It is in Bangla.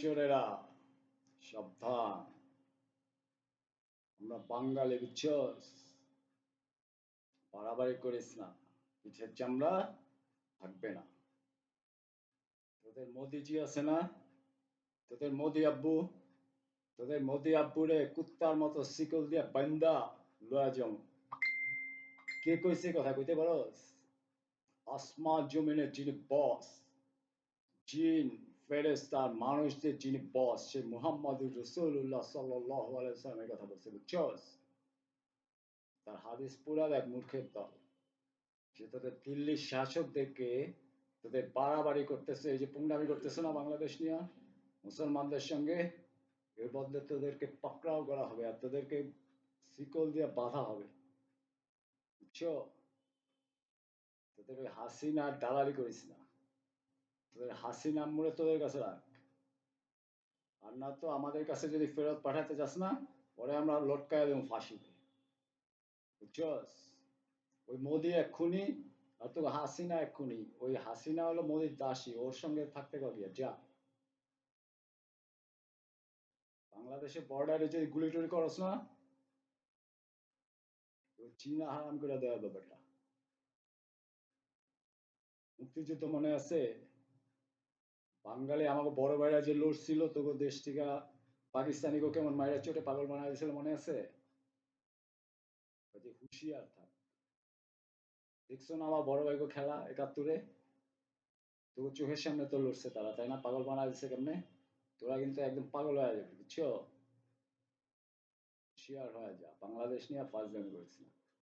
চোরেরা সাবধান। আমরা বাঙালি বাড়াবাড়ি করিস না। পিঠের চামড়া থাকবে না। তোদের মোদিজি আছে না? তোদের মোদি আব্বু? তোদের মোদি আব্বুরে কুত্তার মতো শিকল দিয়ে বান্দা, লয়া যাও কে কইছে কথা কইতে পারস? আসমা জমিনের যিনি বস জিন ফেরেস্তার মানুষদের যিনি বস সে মুহাম্মদুর রসুল্লাহ সাল্লাহ আলাইসালামের কথা বলছে, বুঝছস? তার হাদিস পুরা দেখ মূর্খের দল। সে তোদের দিল্লির শাসকদেরকে তোদের বাড়াবাড়ি করতেছে, এই যে পুংডামি করতেছে না বাংলাদেশ নিয়ে? মুসলমানদের সঙ্গে এর বদলে তোদেরকে পাকড়াও করা হবে আর তোদেরকে শিকল দিয়ে বাধা হবে। বুঝছ? তোদের ওই হাসিনার দালালি করিস না। তোদের হাসিনা মুড়ে তোদের কাছে রাখ। আর না তো আমাদের কাছে যদি ফেরত পাঠাতে চাস না, পরে আমরা লটকায় দেবো ফাঁসিতে। বুঝছস? ওই মোদি এক্ষুনি, আর তো হাসিনা এক্ষুনি। ওই হাসিনা হলো মোদির দাসী, ওর সঙ্গে থাকতে কবি যা। বাংলাদেশের বর্ডারে যদি গুলি টুলি করস না চীনা হারাম করে দেওয়া ব্যাপারটা। মুক্তিযুদ্ধ মনে আছে? বাঙালি আমাকে বড় ভাইরা যে লড়ছিল, তোকে দেশ থেকে পাকিস্তানিকে কেমন মায়েরা চোটে পাগল বানাই দিয়েছিল মনে আছে? যে হুঁশিয়ার থাক। দেখছ না আমার বড় ভাইকে খেলা একাত্তরে? তোকে চোখের সামনে তো লড়ছে তারা, তাই না? পাগল বানাই দিছে কেমনে? তোরা কিন্তু একদম পাগল হয়ে যাবে, বুঝছ? হুঁশিয়ার হয়ে যা। বাংলাদেশ নিয়ে ফার্স্ট করেছিলাম।